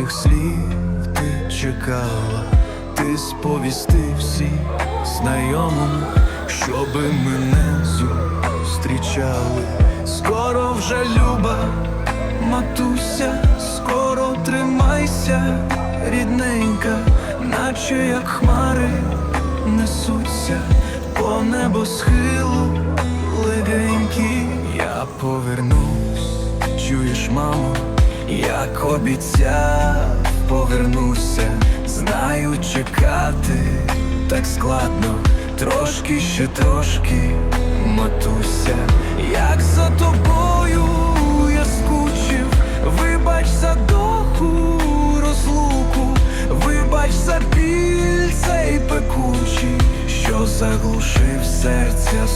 цих слів, ти чекала, ти сповісти всі знайомим, щоби мене зустрічали. Скоро вже люба, матуся, скоро тримайся, рідненька, наче як хмари несуться. По небосхилу легенькі, я повернусь, чуєш, мамо, як обіцяв, повернуся, знаю чекати так складно, трошки ще трошки, матуся, як за тобою я скучив, вибач за доху розлуку, вибач за біль цей пекучий, що заглушив серця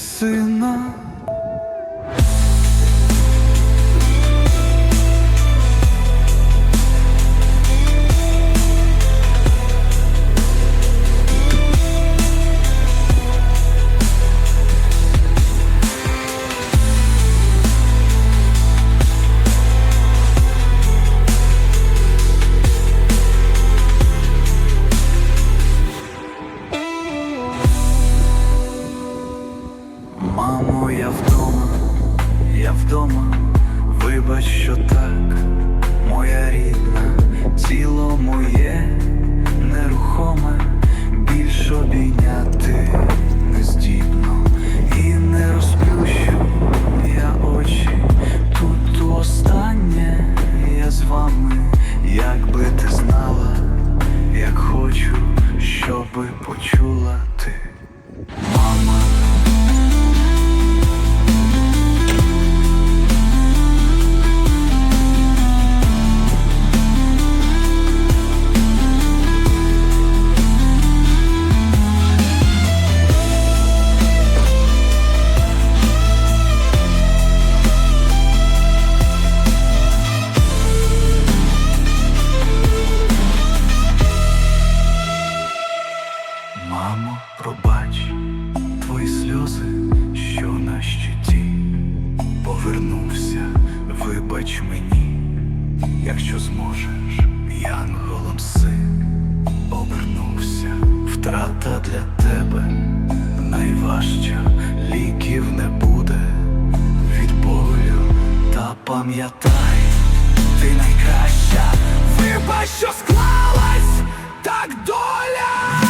сина. Вибач, що так, моя рідна, тіло моє нерухоме, більш обійняти не здібно. І не розплющу я очі. Тут останнє я з вами, якби ти знала, як хочу, щоби почула втрата для тебе найважча, ліків не буде від болю, та пам'ятай, ти найкраща, вибач, що склалась так доля.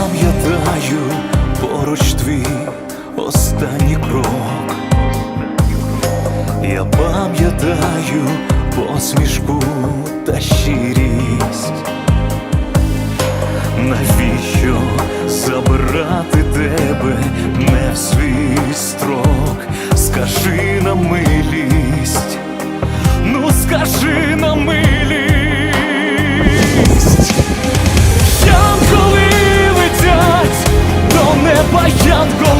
пам'ятаю поруч твій останній крок, я пам'ятаю посмішку та щирість, навіщо забирати тебе не в свій строк, скажи на милість, ну скажи на милість. Неба янголи І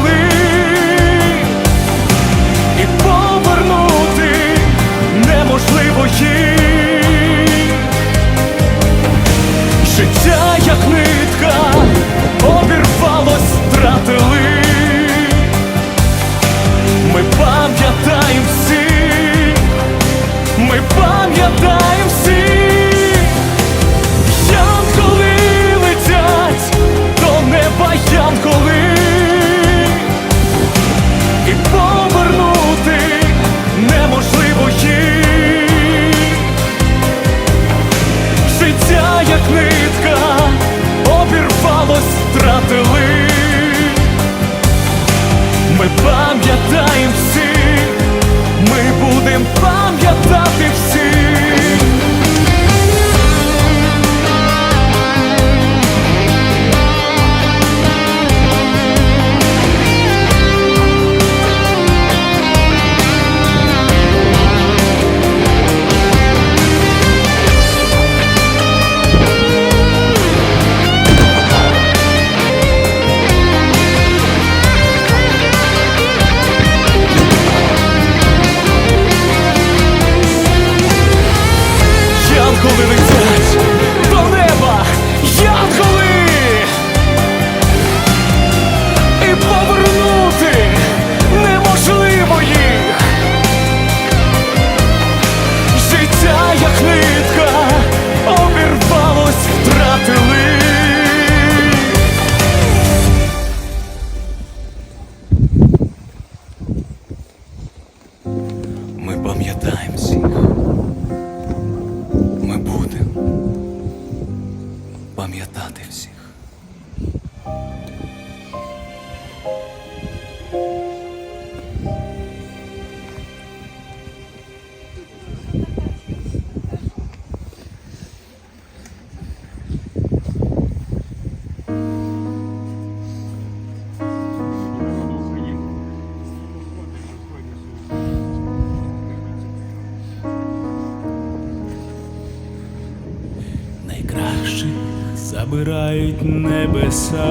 забирають небеса,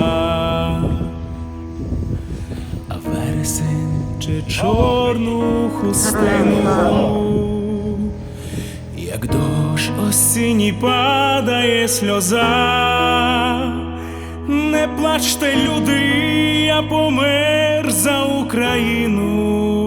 а вересень чи чорну хустину, як дощ осінній падає сльоза, не плачте, люди, я помер за Україну.